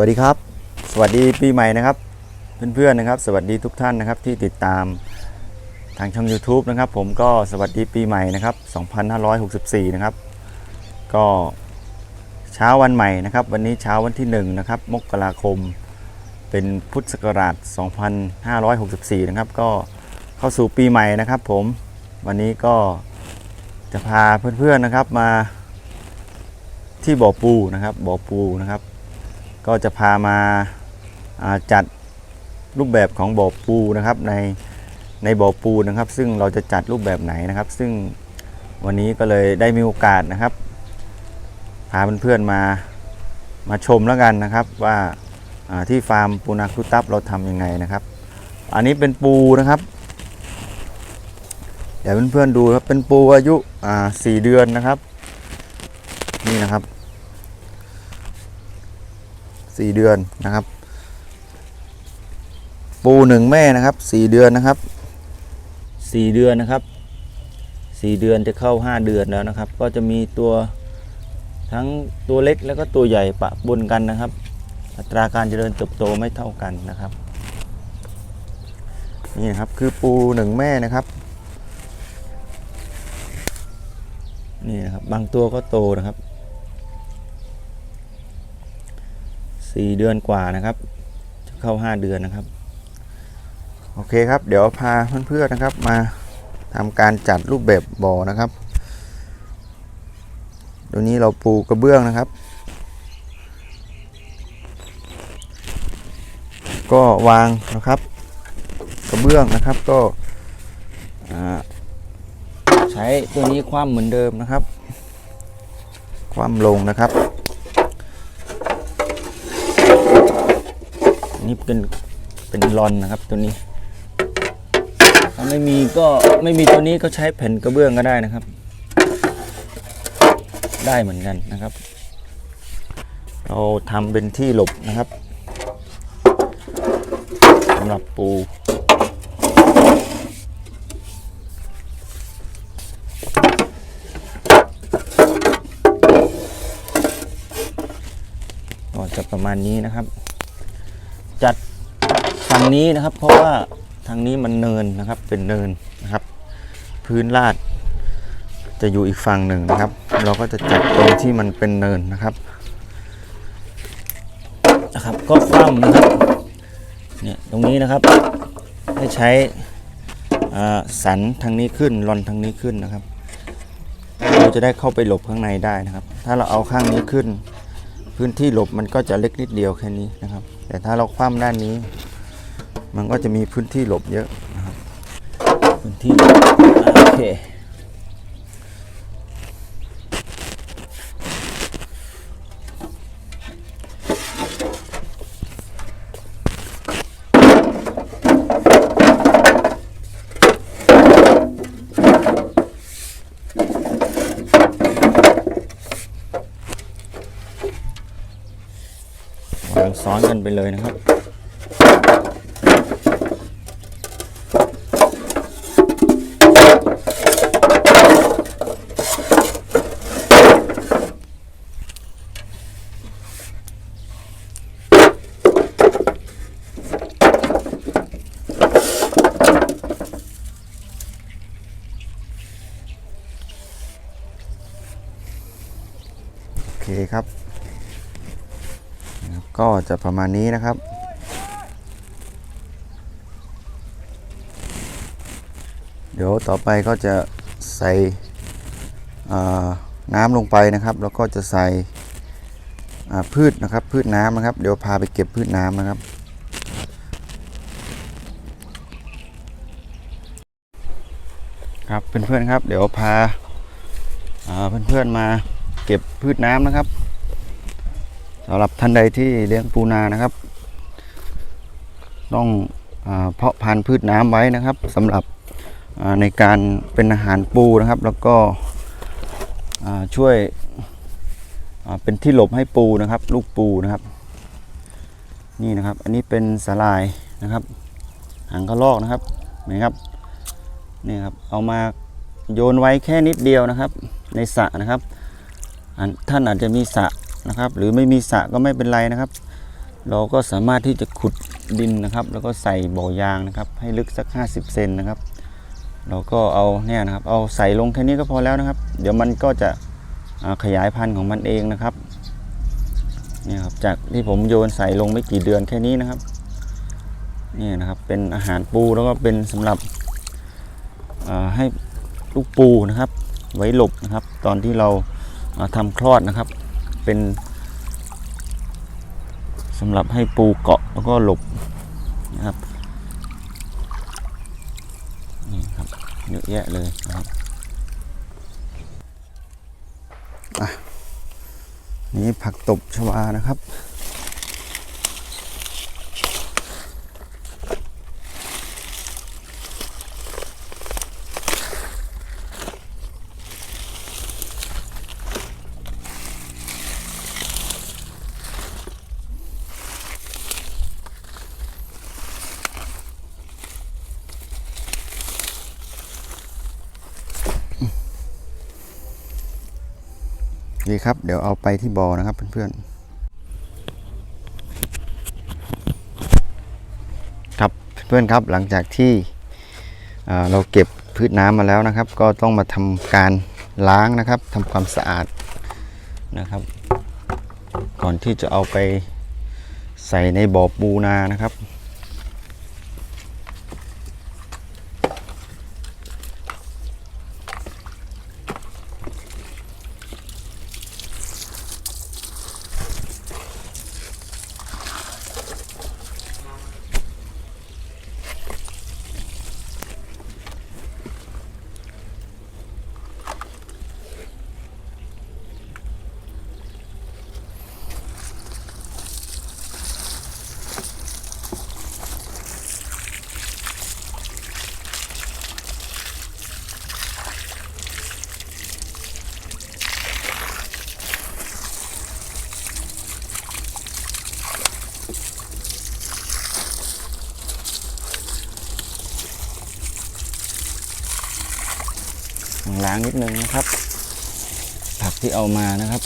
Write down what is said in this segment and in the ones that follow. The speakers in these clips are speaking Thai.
วัสดีครับ สวัสดีปีใหม่นะครับ เพื่อนๆนะครับ สวัสดีทุกท่านนะครับที่ติดตามทางช่อง YouTube นะครับ ผมก็สวัสดีปีใหม่นะครับ 2564 นะครับ ก็เช้าวันใหม่นะครับ วันนี้เช้าวันที่1นะครับมกราคม เป็นพุทธศักราช 2564 นะครับ ก็เข้าสู่ปีใหม่นะครับ ผมวันนี้ก็จะพาเพื่อนๆนะครับมาที่บ่อปูนะครับบ่อปูนะครับ ก็จะพามาาจัดรูปแบบของบ่อปูนะครับในในบ่อปูนะครับ ซึ่งเราจะจัดรูปแบบไหนนะครับ ซึ่งวันนี้ก็เลยได้มีโอกาสนะครับ พาเพื่อนๆมามาชมแล้วกันนะครับว่าาที่ฟาร์มปูนาคุตับเราทำยังไงนะครับ อันนี้เป็นปูนะครับเดี๋ยวเพื่อนๆดูครับเป็นปูอายุสี่เดือนนะครับ นี่นะครับ สี่เดือนนะครับ ปูหนึ่งแม่นะครับสี่เดือนนะครับสี่เดือนนะครับสี่เดือนจะเข้าห้าเดือนแล้วนะครับ ก็จะมีตัวทั้งตัวเล็กแล้วก็ตัวใหญ่ปะปนกันนะครับ อัตราการเจริญเติบโตไม่เท่ากันนะครับนี่นะครับคือปูหนึ่งแม่นะครับนี่นะครับบางตัวก็โตนะครับ สี่เดือนกว่านะครับ จะเข้าห้าเดือนนะครับ โอเคครับ เดี๋ยวพาเพื่อนๆนะครับ มาทำการจัดรูปแบบบ่อนะครับตัวนี้เราปูกระเบื้องนะครับ ก็วางนะครับ กระเบื้องนะครับก็ใช้ตัวนี้คว่ำเหมือนเดิมนะครับ คว่ำลงนะครับ นี่เป็นเป็นรอนนะครับตัวนี้ ถ้าไม่มีก็ไม่มีตัวนี้ก็ใช้แผ่นกระเบื้องก็ได้นะครับ ได้เหมือนกันนะครับ เราทำเป็นที่หลบนะครับสำหรับปูก็จะประมาณนี้นะครับ จัดฝั่งนี้นะครับ เพราะว่าทางนี้มันเนินนะครับ เป็นเนินนะครับ พื้นลาด จะอยู่อีกฝั่งหนึ่งนะครับ เราก็จะจัดตรงที่มันเป็นเนินนะครับนะครับ ก็คว่ำนะครับเนี่ยตรงนี้นะครับให้ใช้สันทางนี้ขึ้นรอนทางนี้ขึ้นนะครับ เราจะได้เข้าไปหลบข้างในได้นะครับ ถ้าเราเอาข้างนี้ขึ้น พื้นที่หลบมันก็จะเล็กนิดเดียวแค่นี้นะครับ แต่ถ้าเราคว่ำด้านนี้ มันก็จะมีพื้นที่หลบเยอะนะครับ พื้นที่โอเคางซ้อนกันไปเลยนะครับ โอเคครับนะครับ ก็จะประมาณนี้นะครับ เดี๋ยวต่อไปก็จะใส่น้ำลงไปนะครับ แล้วก็จะใส่พืชนะครับ พืชน้ำนะครับ เดี๋ยวพาไปเก็บพืชน้ำนะครับ ครับเพื่อนๆครับ เดี๋ยวพาเพื่อนๆมาเก็บพืชน้ำนะครับ สำหรับท่านใดที่เลี้ยงปูนานะครับ ต้องอเพาะพันธุ์พืชน้ำไว้นะครับสำหรับในการเป็นอาหารปูนะครับ แล้วก็ช่วยเป็นที่หลบให้ปูนะครับ ลูกปูนะครับ นี่นะครับ อันนี้เป็นสาลายนะครับหางกระรอกนะครับเห็นไหมครับนี่ครับเอามาโยนไว้แค่นิดเดียวนะครับ ในสระนะครับท่านอาจจะมีสระ นะครับ หรือไม่มีสระก็ไม่เป็นไรนะครับ เราก็สามารถที่จะขุดดินนะครับ แล้วก็ใส่บ่อยางนะครับ ให้ลึกสัก 50 เซนนะครับ เราก็เอาเนี่ยนะครับ เอาใส่ลงแค่นี้ก็พอแล้วนะครับ เดี๋ยวมันก็จะขยายพันธุ์ของมันเองนะครับเนี่ยครับจากที่ผมโยนใส่ลงไม่กี่เดือนแค่นี้นะครับเนี่ยนะครับเป็นอาหารปูแล้วก็เป็นสำหรับให้ลูกปูนะครับ ไว้หลบนะครับ ตอนที่เราอ่าทำคลอดนะครับ เป็นสำหรับให้ปูเกาะแล้วก็หลบนะครับนี่ครับเยอะแยะเลยนะครับอะนี่ผักตบชวานะครับ ดีครับ เดี๋ยวเอาไปที่บอ่อนะครับเพื่อนๆ ครับเพื่อนๆครับหลังจากที่เราเก็บพืชน้ำมาแล้วนะครับ ก็ต้องมาทำการล้างนะครับทำความสะอาดนะครับ ก่อนที่จะเอาไปใส่ในบ่อปูนานะครับ ล้างนิดนึงนะครับ ผักที่เอามานะครับ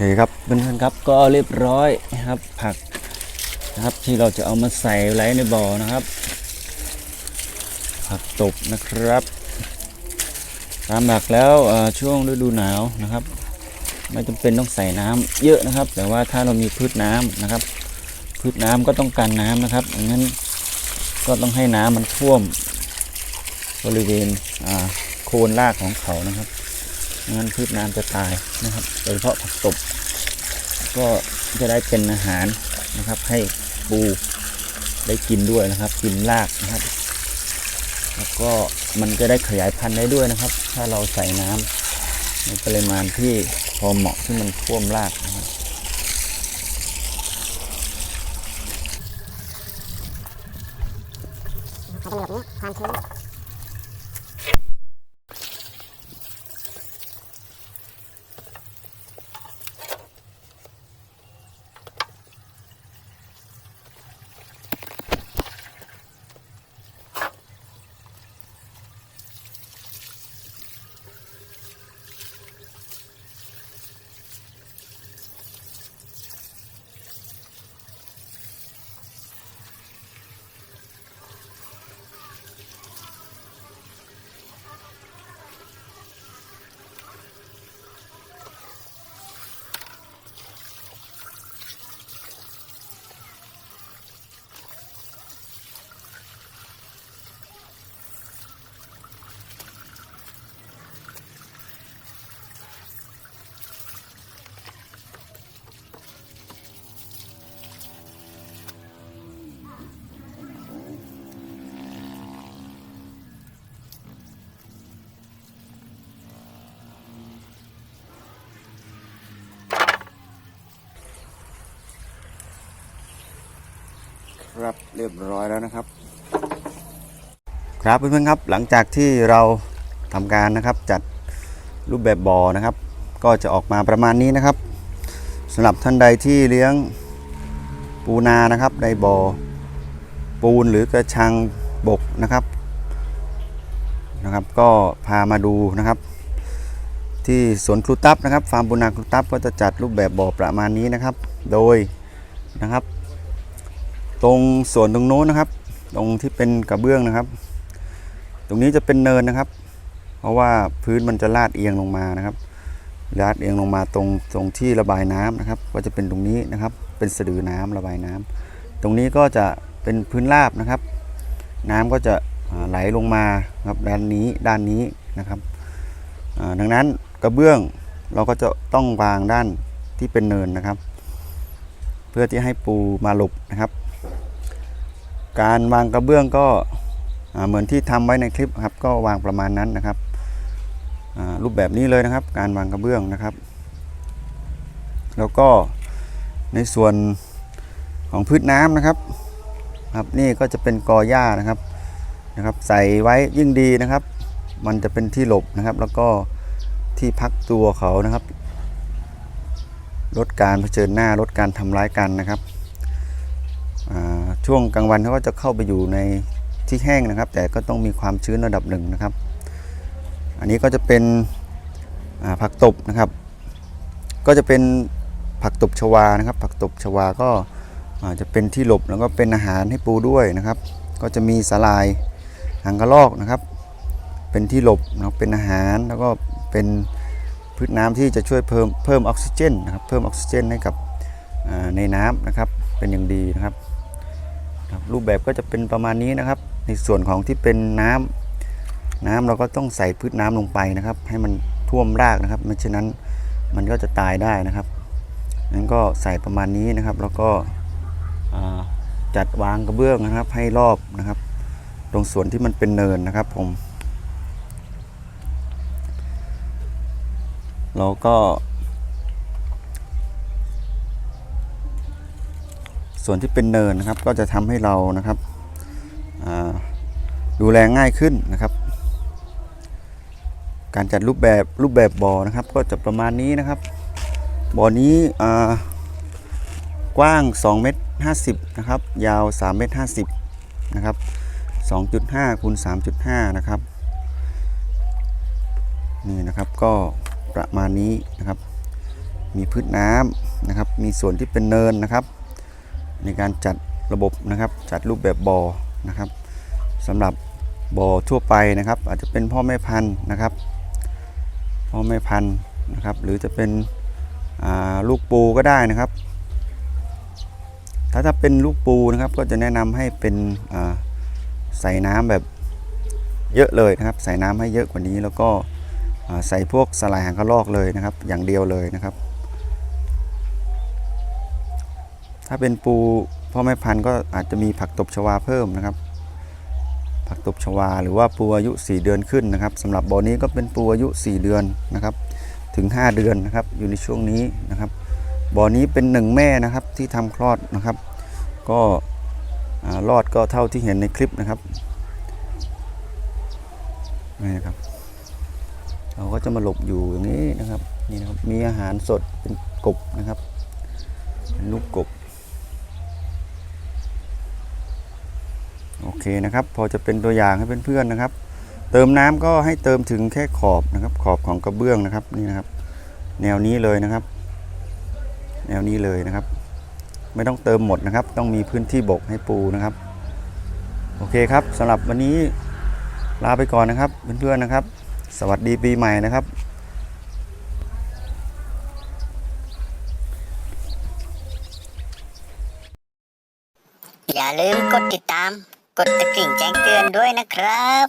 เคครับเพื่อนๆครับก็เรียบร้อยนะครับผักนะครับที่เราจะเอามาใส่ไว้ในบ่อนะครับ ผักตบนะครับ ตามหลักแล้วช่วงฤดูหนาวนะครับ ไม่จำเป็นต้องใส่น้ำเยอะนะครับ แต่ว่าถ้าเรามีพืชน้ำนะครับ พืชน้ำก็ต้องการน้ำนะครับงนั้นก็ต้องให้น้ำมันท่วมบริเวณโคนรากของเขานะครับ งั้นพืชน้ำจะตายนะครับ โดยเฉพาะผักตบ ก็จะได้เป็นอาหารนะครับ ให้ปูได้กินด้วยนะครับ กินรากนะครับ แล้วก็มันจะได้ขยายพันธุ์ได้ด้วยนะครับ ถ้าเราใส่น้ำในปริมาณที่พอเหมาะที่มันท่วมรากนะครับ ครับเรียบร้อยแล้วนะครับ ครับเพื่อนๆครับหลังจากที่เราทำการนะครับจัดรูปแบบบ่อนะครับ ก็จะออกมาประมาณนี้นะครับสำหรับท่านใดที่เลี้ยงปูนานะครับในบ่อปูนหรือกระชังบกนะครับนะครับ ก็พามาดูนะครับ ที่สวนครูตับนะครับฟาร์มปูนาครูตับก็จะจัดรูปแบบบ่อประมาณนี้นะครับ โดยนะครับ ตรงส่วนตรงโน้นนะครับ ตรงที่เป็นกระเบื้องนะครับ ตรงนี้จะเป็นเนินนะครับ เพราะว่าพื้นมันจะลาดเอียงลงมานะครับลาดเอียงลงมาตรงตรงที่ระบายน้ำนะครับ ก็จะเป็นตรงนี้นะครับ เป็นสะดือน้ำระบายน้ำตรงนี้ก็จะเป็นพื้นราบนะครับ น้ำก็จะไหลลงมาครับด้านนี้ด้านนี้นะครับดังนั้นกระเบื้องเราก็จะต้องวางด้านที่เป็นเนินนะครับ เพื่อที่ให้ปูมาหลบนะครับ การวางกระเบื้องก็เหมือนที่ทำไว้ในคลิปครับ ก็วางประมาณนั้นนะครับรูปแบบนี้เลยนะครับ การวางกระเบื้องนะครับ แล้วก็ในส่วนของพืชน้ำนะครับ ครับนี่ก็จะเป็นกอหญ้านะครับนะครับ ใส่ไว้ยิ่งดีนะครับ มันจะเป็นที่หลบนะครับ แล้วก็ที่พักตัวเขานะครับ ลดการเผชิญหน้าลดการทำร้ายกันนะครับ ช่วงกลางวันเขาก็จะเข้าไปอยู่ในที่แห้งนะครับ แต่ก็ต้องมีความชื้นระดับหนึ่งนะครับ อันนี้ก็จะเป็นผักตบนะครับ ก็จะเป็นผักตบชวานะครับ ผักตบชวาก็จะเป็นที่หลบแล้วก็เป็นอาหารให้ปูด้วยนะครับ ก็จะมีสาลายหางกระรอกนะครับ เป็นที่หลบนะเป็นอาหารแล้วก็เป็นพืชน้ำที่จะช่วยเพิ่มเพิ่มออกซิเจนนะครับเพิ่มออกซิเจนให้กับในน้ำนะครับเป็นอย่างดีนะครับ รูปแบบก็จะเป็นประมาณนี้นะครับ ในส่วนของที่เป็นน้ำน้ำเราก็ต้องใส่พืชน้ำลงไปนะครับ ให้มันท่วมรากนะครับไม่เช่นนั้นมันก็จะตายได้นะครับนั้นก็ใส่ประมาณนี้นะครับ แล้วก็จัดวางกระเบื้องนะครับ ให้รอบนะครับ ตรงส่วนที่มันเป็นเนินนะครับผมเราก็ ส่วนที่เป็นเนินนะครับ ก็จะทำให้เรานะครับดูแลง่ายขึ้นนะครับ การจัดรูปแบบรูปแบบบ่อนะครับ ก็จะประมาณนี้นะครับบ่อนี้กว้าง2เมตร50นะครับ ยาว3เมตร50นะครับ2.5คูณ3.5 นะครับ นี่นะครับก็ประมาณนี้นะครับ มีพืชน้ำนะครับ มีส่วนที่เป็นเนินนะครับ ในการจัดระบบนะครับ จัดรูปแบบบ่อนะครับสำหรับบ่อทั่วไปนะครับ อาจจะเป็นพ่อแม่พันธุ์นะครับ พ่อแม่พันธุ์นะครับ หรือจะเป็นลูกปูก็ได้นะครับ ถ้าถ้าเป็นลูกปูนะครับ ก็จะแนะนำให้เป็นใส่น้ำแบบเยอะเลยนะครับ ใส่น้ำให้เยอะกว่านี้แล้วก็ใส่พวกสลายหางกระรอกเลยนะครับ อย่างเดียวเลยนะครับ ถ้าเป็นปูพ่อแม่พันธุ์ก็อาจจะมีผักตบชวาเพิ่มนะครับ ผักตบชวาหรือว่าปูอายุ 4 เดือนขึ้นนะครับสำหรับบ่อนี้ก็เป็นปูอายุ 4 เดือนนะครับ ถึง 5 เดือนนะครับ อยู่ในช่วงนี้นะครับบ่อนี้เป็นหนึ่งแม่นะครับที่ทำคลอดนะครับ ก็รอดก็เท่าที่เห็นในคลิปนะครับนี่นะครับ เราก็จะมาหลบอยู่อย่างนี้นะครับนี่นะครับ มีอาหารสดเป็นกบนะครับเป็นลูกกบ โอ เคนะครับ พอจะเป็นตัวอย่างให้เพื่อนๆนะครับ เติมน้ำก็ให้เติมถึงแค่ขอบนะครับ ขอบของกระเบื้องนะครับนี่นะครับ แนวนี้เลยนะครับ แนวนี้เลยนะครับ ไม่ต้องเติมหมดนะครับ ต้องมีพื้นที่บกให้ปูนะครับ โอเคครับสำหรับวันนี้ลาไปก่อนนะครับเพื่อนๆนะครับ สวัสดีปีใหม่นะครับอย่าลืมกดติดตาม กดกระดิ่งแจ้งเตือนด้วยนะครับ